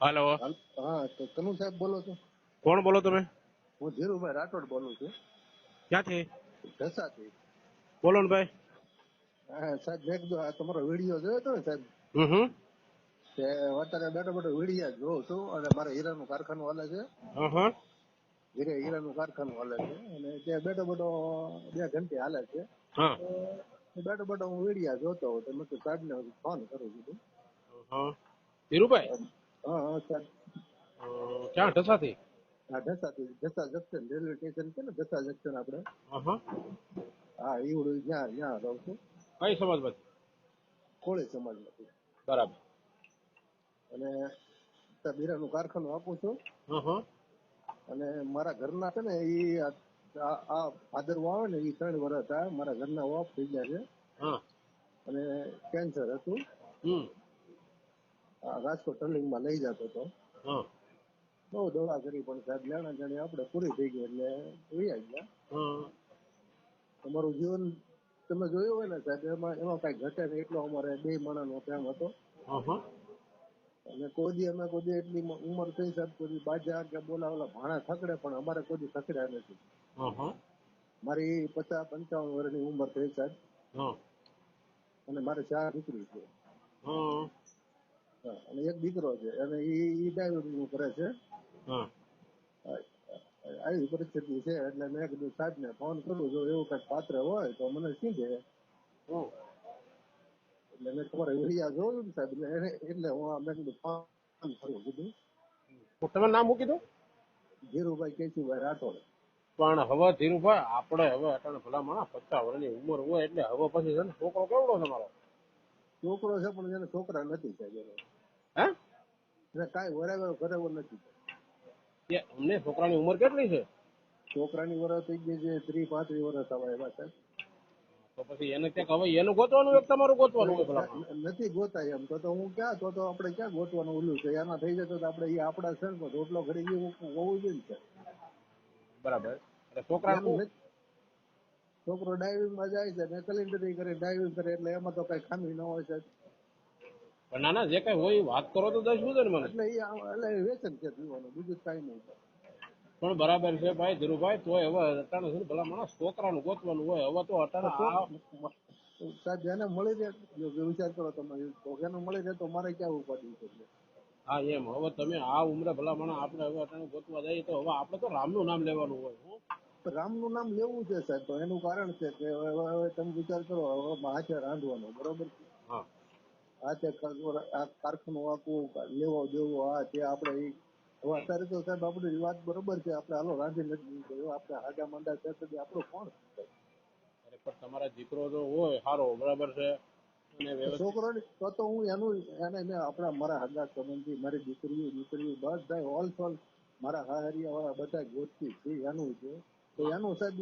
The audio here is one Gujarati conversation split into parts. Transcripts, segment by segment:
હાલો. હા તો કનુ સાહેબ બોલો છો. કોણ બોલો તમે? હું ધીરુભાઈ રાઠોડ બોલું છું. ક્યાંથી? ઢસાથી બોલો ને ભાઈ. હા સાહેબ મેં કીધું આ તમારો વીડિયો જોયો હતો ને સાહેબ? હમ હમ. તે અત્યારે બેઠો બેઠો વિડીયા જોઉં છું અને મારે હીરાનું કારખાનું હાલે છે. હં હં. હીરે હીરાનું કારખાનું હાલે છે. અને ત્યાં બેઠો બેઠો બે ઘંટી હાલે છે. બેઠો બેઠો હું વિડીયા જોતો હતો મેં સાહેબ ને ફોન કરું છું. હં. ધીરુભાઈ? અ, ક્યાં ઢસાથી હા ઢસાથી ઢસા જંકશન રેલવે સ્ટેશન છે ને ઢસા જંકશન આપણે. હં ઈવડું ત્યાં ત્યાં રહું છું. કઈ સમાજમાંથી? કોળી સમાજમાંથી. બરાબર. અને સાહેબ હીરાનું કારખાનું આપું છું. અને મારા ઘરના છે ને એ આ ભાદરવા આવે ને એ ત્રણ વર્ષ હતા મારા ઘરના ઓફ થઈ ગયા છે. હા. અને કેન્સર હતું. રાજકોટ ટર્નિંગમાં લઈ જતો હતો બહુ દવા કરી પણ સાહેબ લેણા જાણી આપણે પૂરી થઈ ગઈ એટલે વૈયા ગયા. તમારું જીવન તમે જોયું હોય ને સાહેબ એમાં એમાં કઈ ઘટે ને એટલો અમારે બે માણસનો પ્રેમ હતો. અને કોઈ અમે કોઈ એટલી ઉંમર થઈ સાહેબ કોઈ બાજા કે બોલાવેલા ભાણા થકડે પણ અમારે કોઈ થકડ્યા નથી. મારી પચાસ પંચાવન વર્ષની ઉંમર થઈ સાહેબ હં. અને મારે ચાર દીકરી છે અને એક દીકરો છે અને ઈ ઈ નું કરે છે. આવી પરિસ્થિતિ છે એટલે મેં કીધું સાહેબ ને ફોન કરું જો એવું કઈ પાત્ર હોય તો મને હં. એટલે મેં તમારે એરિયા જોયું ને સાહેબ એટલે હું મેં કીધું ફોન કરું કીધું. તો તમે નામ મૂકી દો ધીરુભાઈ કેશુભાઈ રાઠોડ. પણ હવે ધીરુભાઈ આપણે હવે અટાણે ભલા માણસ પચાસ વર્ષની ઉંમર હોય એટલે હવે પછી છે ને છોકરો કેવડો તમારો છોકરો છે પણ એને છોકરા નથી સાહેબ હે? એને કાંઈ વરાવ્યો કરાવ્યો નથી. અમને છોકરાની ઉંમર કેટલી છે? છોકરાની વરસ થઈ ગઈ છે ત્રીસ પાંત્રીસ વર્ષ થવા એવા સાહેબ તો પછી એને ક્યાંક હવે એનું ગોતવાનું એક તમારું ગોતવાનું હોય નથી ગોતાય એમ. તો તો હું ક્યાં તો તો આપણે ક્યાં ગોતવાનું ઓલું છે? એના થઈ જતો તો આપણે એ આપણા રોટલો ઘડી જેવું હોવું જોઈએ છે. બરાબર. એટલે છોકરા છોકરો ડાઇવિંગમાં જાય છે ને કલેન્ડરી કરે ડાઇવિંગ કરે એટલે એમાં તો કઈ ખામી ન હોય સાહેબ. પણ ના ના જે કઈ હોય વાત કરો તો દસ ને મને. એટલે એ એટલે વ્યસન છે પીવાનું બીજું કઈ નહીં. પણ બરાબર છે ભાઈ ધીરુભાઈ તો હવે અટાણે છે ભલા માણસ છોકરાનું ગોતવાનું હોય. હવે તો અટાણે સાહેબ જેને મળી રહે જો વિચાર કરો તમે તો મળી રહે તો મારે ક્યાં ઉપાડી છે હા એમ. હવે તમે આ ઉમરે ભલા માણસ આપણે હવે અટાણે ગોતવા જઈએ તો હવે આપણે તો રામનું નામ લેવાનું હોય. રામનું નામ લેવું છે સાહેબ તો એનું કારણ છે કે હવે હવે તમે વિચાર કરો હવે હાથે રાંધવાનો બરોબર હા. આ કારખાનું આખું લેવો દેવો આ તે આપણે અત્યારે તો સાહેબ આપણી વાત બરોબર છે આપણે હાલો રાંધી નથી આપણે હાડા માંડા છે તો આપણો કોણ અરે પણ તમારા દીકરો જો હોય સારો બરાબર છે. છોકરો તો તો હું એનું એને મેં આપણા મારા હાડા સંબંધી મારી દીકરીઓ દીકરીઓ બધા ઓલ સોલ મારા હાહરિયા વાળા બધા ગોતથી છે એનું છે તો એનું સાહેબ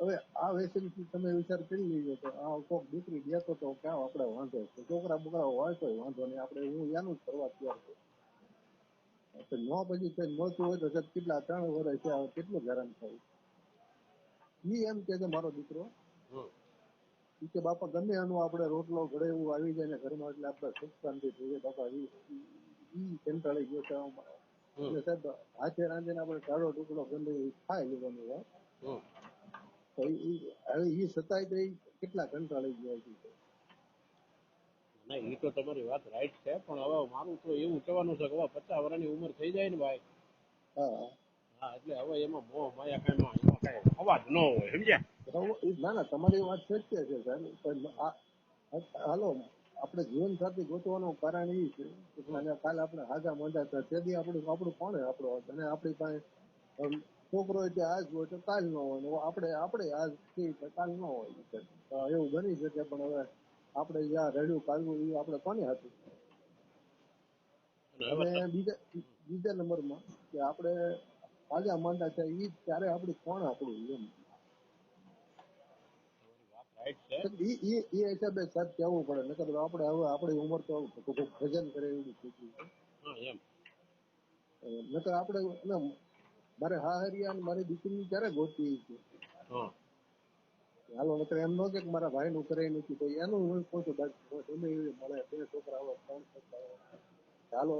હવે આ વેસનથી તમે વિચાર કરી લીધો તો આ કોક દીકરી દેતો તો ક્યાં આપણે વાંધો છે? છોકરા બોકરા હોય તો વાંધો નહીં. આપણે હું એનું જ કરવા તૈયાર છું ન પછી કઈ મળતું હોય તો સાહેબ કેટલા ત્રણ વર્ષ છે કેટલું હેરાન થયું? ઈ એમ કે છે મારો દીકરો ઈ કે બાપા ગમે એનું આપણે રોટલો ઘડે એવું આવી જાય ને ઘરમાં એટલે આપણે સુખ શાંતિ થઈ જાય બાપા ઈ કંટાળી ગયો છે સાહેબ હાથે રાંધીને આપણે કાળો ટુકડો ગમે થાય ખાઈ લેવાનું હોય. હવે એ સતાય તો કેટલા કંટાળી ગયા છે. ના એ તો તમારી વાત રાઈટ છે પણ હવે મારું તો એવું કહેવાનું છે કે હવે પચાસ વર્ષની ઉંમર થઈ જાય ને ભાઈ. હા. હા એટલે હવે એમાં મોહ માયા કઈ એમાં કઈ અવાજ ન હોય સમજ્યા? ના ના તમારી વાત સત્ય છે સાહેબ. પણ હાલો આપણે જીવન સાથી ગોતવાનું કારણ એ છે કે કાલે આપણે હાજા હતા તેથી આપણું આપણું કોણ આપણો? અને આપણી પાસે છોકરો હોય આજ હોય તો કાલ ન હોય આપણે આપણે આજ તો કાલ ન હોય. એવું બની શકે પણ હવે આપણે જ્યાં રડ્યું કાઢવું એ આપણે કોને હતું અને બીજા બીજા નંબરમાં કે આપણે તાજા માંદા છે એ ત્યારે આપણે કોણ આપણું એમ. ઈ હિસાબે સાહેબ કહેવું પડે નકર આપણે હવે આપણી ઉંમર તો ભજન કરે એવી થઈ છે નકર આપણે મારે હાહરિયા અને મારી દીકરી ક્યારે ગોતી છે? હા. હાલો નકર એમ ન કે મારા ભાઈ નું કરે નથી તો એનું હું બાકી ગમે એવી મળે બે છોકરા હોય ત્રણ છોકરા હોય. હાલો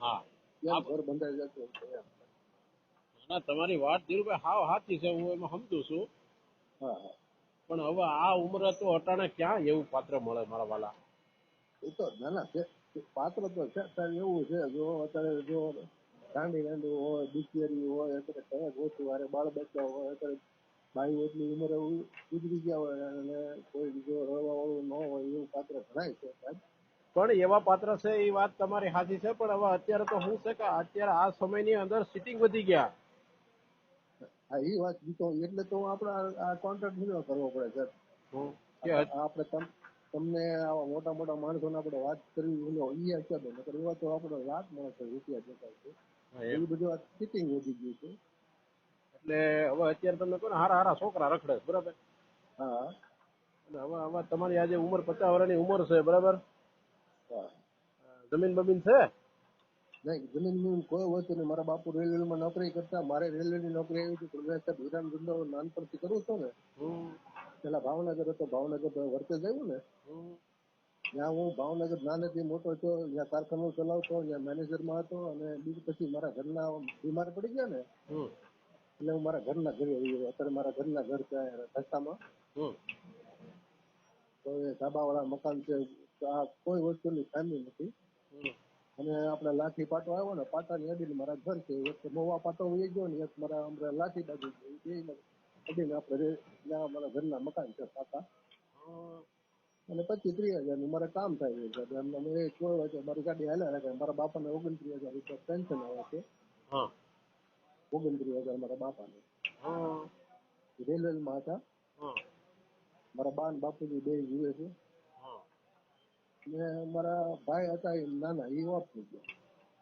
હા. ઘર બંધાઈ જતું ના તમારી વાત ધીરુભાઈ હાવ સાચી છે હું એમાં સમજુ છું. હા હા. પણ હવે આ ઉંમરે તો અટાણે ક્યાં એવું પાત્ર મળે મારા વાલા? એ તો ના ના. પાત્ર તો છે અત્યારે એવું છે જો અત્યારે જો ગાંડી ગાંડી હોય દીકરી હોય અત્યારે કયા ગોતું વારે બાળ બચ્ચા હોય અત્યારે ભાઈ એટલી ઉંમરે ગુજરી ગયા હોય અને કોઈ બીજો રડવા વાળું ન હોય એવું પાત્ર ઘણાય છે સાહેબ. પણ એવા પાત્ર છે એ વાત તમારી સાચી છે પણ હવે અત્યારે તો શું છે કે અત્યારે આ સમયની અંદર સિટિંગ વધી ગયા. હા એ વાત તો એટલે તો આપણે આ- કોન્ટ્રાક્ટ પૂરો કરવો પડે આ આપણે તમ- તમને આવા મોટા મોટા માણસોને આપણે વાત કરવી ઓલો ઈ અત્યારે એવા તો આપણે લાખ માણસો રૂપિયા જતા છે એમ. એ બધું આ સિટિંગ વધી ગયું છે. એટલે હવે અત્યારે તમને કહો ને હારા હારા છોકરા રખડે બરાબર? હા. અને હવે હવે તમારી આજે ઉંમર પચાસ વર્ષની ઉંમર છે બરાબર? જમીન બમીન છે? નહીં જમીન કોઈ વસ્તુ નહીં. મારા બાપુ રેલવેમાં નોકરી કરતા મારે રેલવેની નોકરી આવી હતી સાહેબ વિરામ ધંધો નાનપણથી કરું છું ને. પેલા ભાવનગર હતો ભાવનગર વર્તે આવ્યું ને. હમ, ત્યાં હું ભાવનગર નાનેથી મોટો છો ત્યાં કારખાનું ચલાવતો ત્યાં મેનેજરમાં હતો અને બીજું પછી મારા ઘરના બીમાર પડી ગયા ને એટલે હું મારા ઘરના ઘરે આવી ગયો. અત્યારે મારા ઘરના ઘર ત્યાં રસ્તામાં. તો એ ધાબાવાળા મકાન છે આ કોઈ વસ્તુની ખામી નથી. અને આપણે લાઠી પાટો આવ્યો ને પાટાની અડીને મારા ઘર છે. એક મોવા પાટો વહી ગયો ને એક મારા હમણાં લાઠી બાજુ બે અડીને આપણે ત્યાં મારા ઘરના મકાન છે પાટા. અને પચીસ ત્રીસ હજારનું મારે કામ થાય છે. સાહેબ. એમને મેં એ કોઈ છે મારી ગાડી હાલે રાખે મારા બાપાને ઓગણત્રીસ હજાર રૂપિયા પેન્શન આવે છે. ઓગણત્રીસ હજાર મારા બાપાને. રેલવે માં હતા. મારા બા ને બાપુજી બે જીવે છે. હા. ને મારા ભાઈ હતા એ નાના એ ઓફ થઈ ગયા.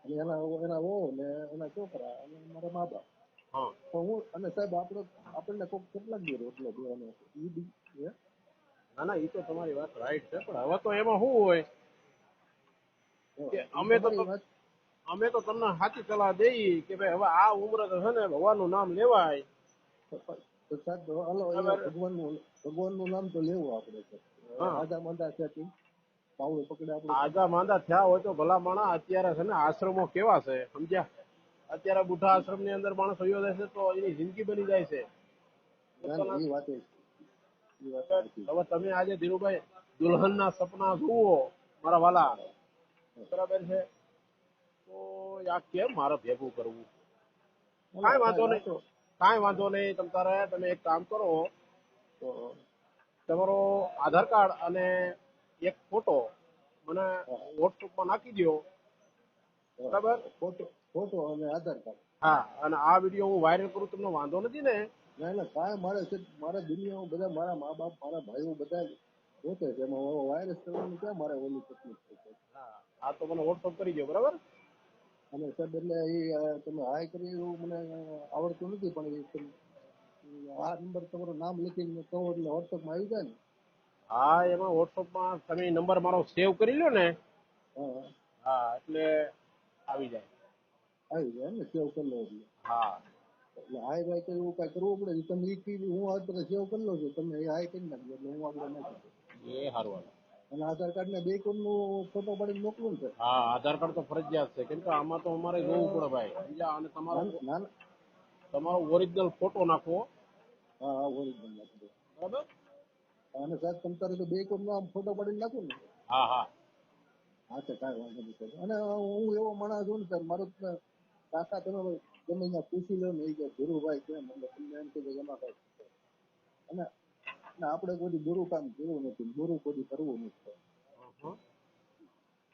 અને એના એના વો ને એના છોકરા અને મારા મા બાપ પણ તો હું અને સાહેબ આપણે આપણને કોઈક કેટલાક દિવસ રોટલો દેવાનો હે? ના ના એ તો તમારી વાત રાઈટ છે પણ હવે તો એમાં શું હોય કે અમે તો અમે તો તમને સાચી સલાહ દઈએ કે ભાઈ હવે આ ઉંમરે છે ને ભગવાનનું નામ લેવાય. ભગવાનનું ભગવાનનું નામ તો લેવું આપણે. આજા મંદા છે પાવડું પકડે આપણે આજા માંદા થયા હોય તો ભલા માણા અત્યારે છે ને આશ્રમો કેવા છે સમજ્યા અત્યારે બુઢા આશ્રમની અંદર માણસ વયો જાય છે તો એની જિંદગી બની જાય છે એ વાત. હવે તમે આજે ધીરુભાઈ દુલ્હનના સપના જુઓ મારા વાલા. બરાબર છે? તો આ કેમ મારે ભેગું કરવું? કાંઈ વાંધો નહીં. કાંઈ વાંધો નહીં. તમ તારે તમે એક કામ કરો. તમારો આધાર કાર્ડ અને એક ફોટો મને વોટ્સઅપમાં નાખી દો બરાબર? ફોટો ફોટો અને આધાર કાર્ડ. હા અને આ વીડિયો હું વાયરલ કરું તમને વાંધો નથી ને? ના ના કાંઈ મારે છે મારા દુનિયામાં બધા મારા મા બાપ મારા ભાઈઓ બધા પોતે છે. એમાં વાયરસ કરવાનું ક્યાં મારે ઓલી તકલીફ છે? હા આ તો મને વોટ્સઅપ કરી દો બરાબર? અને સાહેબ એટલે એ તમે હાય કરી એવું મને આવડતું નથી પણ આ નંબર તમારું નામ લખીને કહો એટલે વોટ્સઅપમાં આવી જાય ને હા એમાં વોટ્સઅપમાં તમે નંબર મારો સેવ કરી લો ને હા એટલે આવી જાય. આવી જાય ને સેવ કરી લો એટલે. હા. એટલે હાય ભાઈ કે એવું કઈ કરવું પડે તમે ઈ કીધું હું અત્યારે સેવ કરી લઉં છું તમે હાય કરી નાખજો એટલે હું આગળ નાખી એ સારું. અને આધાર કાર્ડ ને બે નું ફોટો પાડીને મોકલું ને હા આધાર કાર્ડ તો ફરજિયાત છે કેમ કે આમાં તો અમારે જોવું પડે ભાઈ. સમજ્યા? અને તમારો તમારો ઓરિજિનલ ફોટો નાખવો. હા હા ઓરિજિનલ નાખજો. બરાબર? અને સાહેબ તમ તારે તો બે કોમ નો ફોટો પાડીને નાખું ને? હા હા. હા તો કાંઈ વાંધો નહીં અને હું એવો માણસ છું ને સર મારો કાકા તમે ગમે અહીંયા પૂછી લો ને એ કે ગુરુભાઈ કેમ? એટલે તમને એમ કે એમાં કઈ અને અને આપણે કોઈ ગુરુ કામ કરવું નથી ગુરુ કોઈ કરવું નથી.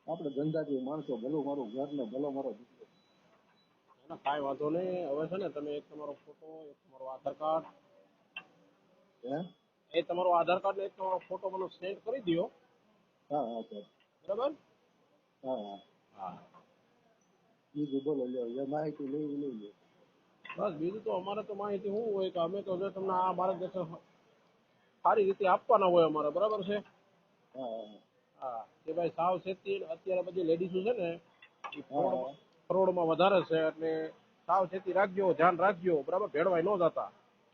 આપણે ધંધાથી માણસો ભલો મારું ઘર ને ભલો મારો દીકરો. ના, કાંઈ વાંધો નહીં. હવે છે ને તમે એક તમારો ફોટો એક તમારો આધાર કાર્ડ. હે? એ તમારો આધાર કાર્ડ ને એક તમારો ફોટો મને સેન્ડ કરી દો હા હા બરાબર? હા હા. હા. બીજું બોલો લ્યો એ માહિતી લેવી લઈ લે બસ બીજું તો અમારે તો માહિતી શું હોય કે અમે તો જો તમને આ માર્ગદર્શન સારી રીતે આપવાના હોય અમારે બરાબર છે? હા કે ભાઈ સાવચેતી અત્યારે બધી લેડીઝો છે ને એ હા વધારે છે એટલે સાવચેતી રાખજો ધ્યાન રાખજો બરાબર? ભેળવાઈ ન જતા.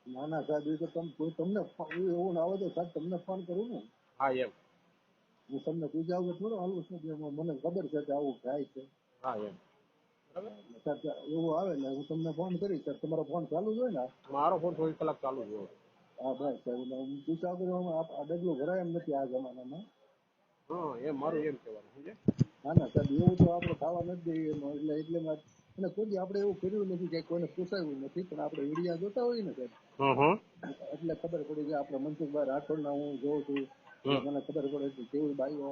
ના ના સાહેબ એ તો તમે તમને એવું ના આવે તો સાહેબ તમને ફોન કરું ને. હા એમ. હું તમને પૂછ્યા થોડું હાલું છું મને ખબર છે કે આવું થાય છે. હા એમ. એવું આવે એટલે હું તમને ફોન કરીશ તમારો ફોન ચાલુ જ હોય ને. મારો ફોન ચોવીસ કલાક ચાલુ જ હોય. હા બસ સાહેબ હું પૂછા વગર આ ડગલું ભરાય એમ નથી આ જમાનામાં. હા એમ મારું એમ કહેવાનું સમજે ના ના સાહેબ એવું તો આપણે ખાવા નથી એટલે એટલે અને કોઈ આપણે એવું કર્યું નથી કે કોઈને પૂછાયું નથી પણ આપણે વિડીયા જોતા હોય ને હં એટલે ખબર પડી કે આપણે મનસુખભાઈ રાઠોડના હું જોઉં છું મને ખબર પડે કે કેવી બાઈઓ